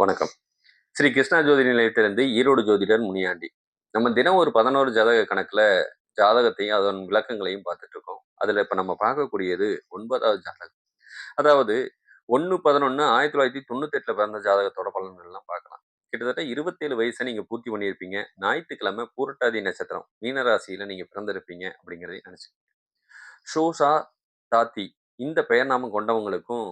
வணக்கம். ஸ்ரீ கிருஷ்ணா ஜோதி நிலையத்திலிருந்து ஈரோடு ஜோதிடர் முனியாண்டி. நம்ம தினம் ஒரு பதினோரு ஜாதக கணக்குல ஜாதகத்தையும் அதன் விளக்கங்களையும் பார்த்துட்டு இருக்கோம். அதுல இப்ப நம்ம பார்க்கக்கூடியது ஒன்பதாவது ஜாதகம். அதாவது ஒன்று பதினொன்று ஆயிரத்தி தொள்ளாயிரத்தி தொண்ணூத்தெட்டில் பிறந்த ஜாதகத்தோட பலன்கள்லாம் பார்க்கலாம். கிட்டத்தட்ட இருபத்தேழு வயசை நீங்கள் பூர்த்தி பண்ணியிருப்பீங்க. ஞாயிற்றுக்கிழமை பூரட்டாதி நட்சத்திரம் மீனராசியில் நீங்க பிறந்திருப்பீங்க அப்படிங்கிறதையும் நினைச்சுக்கோங்க. ஷோஷா தாத்தி இந்த பெயர் நாமம் கொண்டவங்களுக்கும்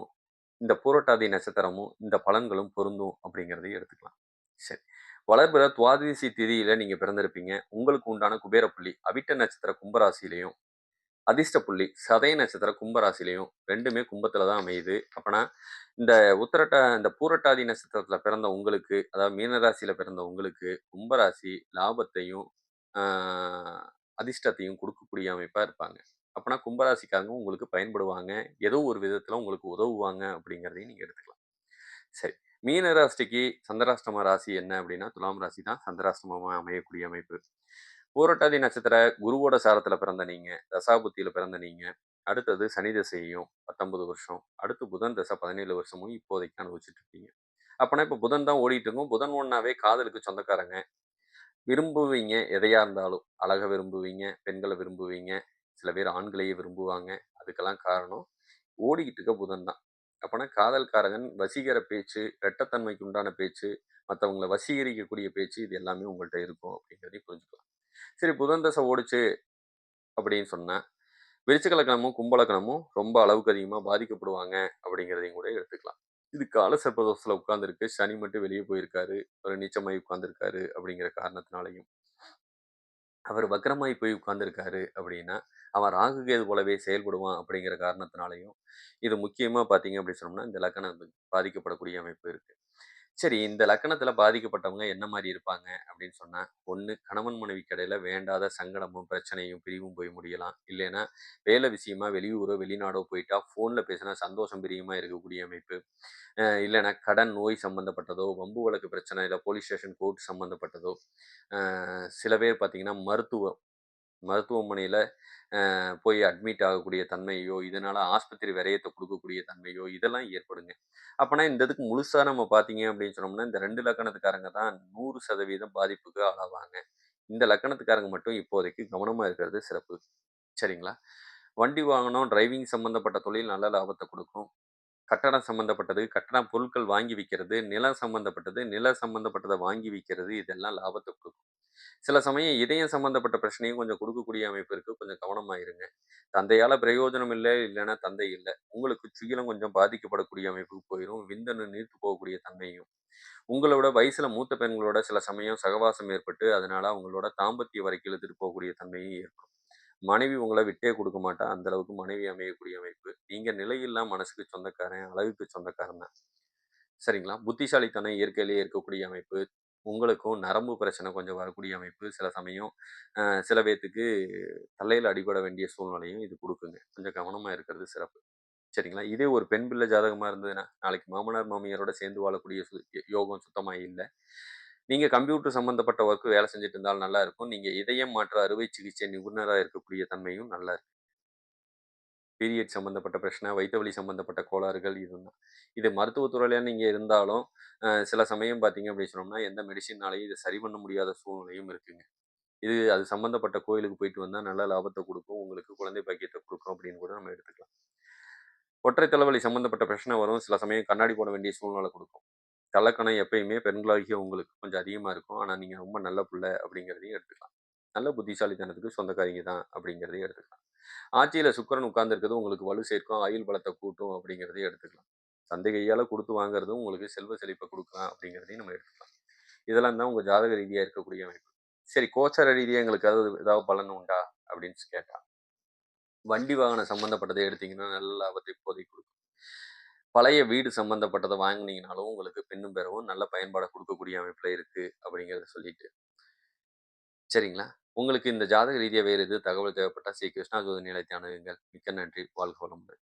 இந்த பூரட்டாதி நட்சத்திரமும் இந்த பலன்களும் பொருந்தும் அப்படிங்கிறதையும் எடுத்துக்கலாம். சரி. வளர்பிற துவாதிசி திதியில நீங்க பிறந்திருப்பீங்க. உங்களுக்கு உண்டான குபேர புள்ளி அவிட்ட நட்சத்திர கும்பராசிலையும் அதிர்ஷ்ட புள்ளி சதய நட்சத்திர கும்பராசிலையும் ரெண்டுமே கும்பத்துல தான் அமையுது. அப்பனா இந்த உத்தரட்ட இந்த பூரட்டாதி நட்சத்திரத்துல பிறந்த உங்களுக்கு அதாவது மீனராசியில பிறந்த உங்களுக்கு கும்பராசி லாபத்தையும் அதிர்ஷ்டத்தையும் கொடுக்கக்கூடிய அமைப்பா இருப்பாங்க. அப்பனா கும்பராசிக்காரங்க உங்களுக்கு பயன்படுவாங்க. ஏதோ ஒரு விதத்தில் உங்களுக்கு உதவுவாங்க அப்படிங்கிறதையும் நீங்கள் எடுத்துக்கலாம். சரி. மீன ராசிக்கு சந்திராஷ்டம ராசி என்ன அப்படின்னா துலாம் ராசி தான் சந்திராஷ்டமமாக அமையக்கூடிய அமைப்பு. பூரட்டாதி நட்சத்திர குருவோட சாரத்தில் பிறந்த நீங்கள் தசாபுத்தியில் பிறந்த நீங்கள் அடுத்தது சனி தசையும் பத்தொன்பது வருஷம் அடுத்து புதன் தசை பதினேழு வருஷமும் இப்போதைக்கு அனுபவிச்சுட்டு இருக்கீங்க. அப்போனா இப்போ புதன் தான் ஓடிட்டு இருக்கும். புதன் ஒன்றாவே காதலுக்கு சொந்தக்காரங்க. விரும்புவீங்க எதையாக இருந்தாலும். அழகை விரும்புவீங்க பெண்களை விரும்புவீங்க சில பேர் ஆண்களையே விரும்புவாங்க. அதுக்கெல்லாம் காரணம் ஓடிக்கிட்டு இருக்க புதன் தான். அப்போனா காதல்காரகன் வசீகர பேச்சு இரட்டத்தன்மைக்கு உண்டான பேச்சு மற்றவங்களை வசீகரிக்கக்கூடிய பேச்சு இது எல்லாமே உங்கள்கிட்ட இருக்கும் அப்படிங்கிறதையும் புரிஞ்சுக்கலாம். சரி புதன் தசை ஓடிச்சு அப்படின்னு சொன்னால் விருச்சிகலக்கணமும் கும்பலக்கணமும் ரொம்ப அளவுக்கு அதிகமாக பாதிக்கப்படுவாங்க அப்படிங்கிறதையும் கூட எடுத்துக்கலாம். இது கால சர்ப்பதோஷத்தில் உட்காந்துருக்கு சனி மட்டும் வெளியே போயிருக்காரு. ஒரு நீச்சமாய் உட்காந்துருக்காரு அப்படிங்கிற காரணத்தினாலையும். அவர் வக்கரமாய் போய் உட்கார்ந்துருக்காரு அப்படின்னா அவன் ராகுகேது போலவே செயல்படுவான் அப்படிங்கிற காரணத்தினாலையும் இது முக்கியமாக பார்த்தீங்க அப்படின்னு சொன்னோம்னா இந்த லக்கணம் பாதிக்கப்படக்கூடிய அமைப்பு இருக்குது சரி இந்த லக்கணத்துல பாதிக்கப்பட்டவங்க என்ன மாதிரி இருப்பாங்க? அப்படின்னு சொன்னா ஒண்ணு கணவன் மனைவி கடையில வேண்டாத சங்கடமும் பிரச்சனையும் பிரிவும் போய் முடியலாம். இல்லைன்னா வேலை விஷயமா வெளியூரோ வெளிநாடோ போயிட்டா போன்ல பேசினா சந்தோஷம் பிரியமா இருக்கக்கூடிய அமைப்பு. இல்லைன்னா கடன் நோய் சம்பந்தப்பட்டதோ வம்பு வழக்கு பிரச்சனை இல்லை போலீஸ் ஸ்டேஷன் கோர்ட் சம்பந்தப்பட்டதோ சில பேர் பார்த்தீங்கன்னா மருத்துவம் மருத்துவமனையில் போய் அட்மிட் ஆகக்கூடிய தன்மையோ இதனால் ஆஸ்பத்திரி விரயத்தை கொடுக்கக்கூடிய தன்மையோ இதெல்லாம் ஏற்படுங்க. அப்போனா இந்த இதுக்கு முழுசாக நம்ம பார்த்தீங்க அப்படின்னு சொன்னோம்னா இந்த ரெண்டு லக்கணத்துக்காரங்க தான் நூறு சதவீதம் பாதிப்புக்கு ஆளாவாங்க. இந்த லக்கணத்துக்காரங்க மட்டும் இப்போதைக்கு கவனமாக இருக்கிறது சிறப்பு. சரிங்களா? வண்டி வாகனம் டிரைவிங் சம்மந்தப்பட்ட தொழில் நல்ல லாபத்தை கொடுக்கும். கட்டடம் சம்மந்தப்பட்டது கட்டட பொருட்கள் வாங்கி விற்கிறது நிலம் சம்மந்தப்பட்டது நில சம்மந்தப்பட்டதை வாங்கி விற்கிறது இதெல்லாம் லாபத்தை கொடுக்கும் சில சமயம் இதயம் சம்பந்தப்பட்ட பிரச்சனையும் கொஞ்சம் கொடுக்கக்கூடிய அமைப்பு இருக்கு. கொஞ்சம் கவனமாக இருங்க தந்தையால பிரயோஜனம் இல்லை இல்லைன்னா தந்தை இல்லை. உங்களுக்கு சுகிலம் கொஞ்சம் பாதிக்கப்படக்கூடிய அமைப்புக்கு போயிடும் விந்தனு நீர்த்து போகக்கூடிய தன்மையும். உங்களோட வயசுல மூத்த பெண்களோட சில சமயம் சகவாசம் ஏற்பட்டு அதனால அவங்களோட தாம்பத்திய வரைக்கும் இழுத்துட்டு போகக்கூடிய தன்மையும் ஏற்படும். மனைவி உங்களை விட்டே கொடுக்க மாட்டா. அந்த அளவுக்கு மனைவி அமையக்கூடிய அமைப்பு. நீங்க நிலையில்லா மனசுக்கு சொந்தக்காரன் அளவுக்கு சொந்தக்காரன் தான். சரிங்களா? புத்திசாலித்தனம் இயற்கையிலேயே இருக்கக்கூடிய அமைப்பு. உங்களுக்கும் நரம்பு பிரச்சனை கொஞ்சம் வரக்கூடிய அமைப்பு சில சமயம் சில பேர்த்துக்கு தலையில் அடிபட வேண்டிய சூழ்நிலையும் இது கொடுக்குங்க. கொஞ்சம் கவனமாக இருக்கிறது சிறப்பு. சரிங்களா? இதே ஒரு பெண் பிள்ளை ஜாதகமாக இருந்ததுன்னா நாளைக்கு மாமனார் மாமியாரோட சேர்ந்து வாழக்கூடிய சு- யோகம் சுத்தமாக இல்லை. நீங்கள் கம்ப்யூட்டர் சம்மந்தப்பட்ட ஒர்க்கு வேலை செஞ்சுட்டு இருந்தாலும் நல்லா இருக்கும். நீங்கள் இதயம் மாற்ற அறுவை சிகிச்சை நிபுணராக இருக்கக்கூடிய தன்மையும் நல்லா இருக்கு. பீரியட் சம்மந்தப்பட்ட பிரச்சனை வயிற்றுவலி சம்மந்தப்பட்ட சம்பந்தப்பட்ட கோளாறுகள் இதுதான். இது மருத்துவத்துறையில நீங்கள் இருந்தாலும் சில சமயம் பார்த்தீங்க அப்படின்னு சொன்னோம்னா எந்த மெடிசின்னாலையும் இதை சரி பண்ண முடியாத சூழ்நிலையும் இருக்குங்க. இது அது சம்மந்தப்பட்ட கோயிலுக்கு போயிட்டு வந்தால் நல்ல லாபத்தை கொடுக்கும் உங்களுக்கு குழந்தை பாக்கியத்தை கொடுக்கும் அப்படின்னு கூட நம்ம எடுத்துக்கலாம். ஒற்றை தலைவலி சம்மந்தப்பட்ட பிரச்சனை வரும். சில சமயம் கண்ணாடி போட வேண்டிய சூழ்நிலை கொடுக்கும். தலைக்கணம் எப்பயுமே பெண்களாகிய உங்களுக்கு கொஞ்சம் அதிகமாக இருக்கும். ஆனால் நீங்கள் ரொம்ப நல்ல பிள்ளை அப்படிங்கிறதையும் எடுத்துக்கலாம். நல்ல புத்திசாலித்தனத்துக்கு சொந்தக்காரிங்க தான் அப்படிங்கிறதையும் எடுத்துக்கலாம். ஆட்சியில் சுக்கரன் உட்கார்ந்துருக்கிறது உங்களுக்கு வலு சேர்க்கும் ஆயுள் பலத்தை கூட்டும் அப்படிங்கிறதையும் எடுத்துக்கலாம். சந்தை கையால் கொடுத்து வாங்குறதும் உங்களுக்கு செல்வ செழிப்பை கொடுக்கலாம் அப்படிங்கிறதையும் நம்ம எடுத்துக்கலாம். இதெல்லாம் தான் உங்கள் ஜாதக ரீதியாக இருக்கக்கூடிய அமைப்பு. சரி கோச்சார ரீதியாக எங்களுக்கு அதாவது ஏதாவது பலன் உண்டா? அப்படின்னு கேட்டால் வண்டி வாகனம் சம்மந்தப்பட்டதை எடுத்தீங்கன்னா நல்ல லாபத்தை இப்போதைக்கு கொடுக்கும். பழைய வீடு சம்மந்தப்பட்டதை வாங்குனீங்கனாலும் உங்களுக்கு பெண்ணும் பெறவும் நல்ல பயன்பாடை கொடுக்கக்கூடிய அமைப்பில் இருக்கு அப்படிங்கிறத சொல்லிட்டு. சரிங்களா? உங்களுக்கு இந்த ஜாதக ரீதியாக வேறு எது தகவல் தேவைப்பட்டால் ஸ்ரீ கிருஷ்ணா ஜோதி நிலையத்தை அணுகுங்கள். மிக்க நன்றி. வாழ்க வளமுடன்.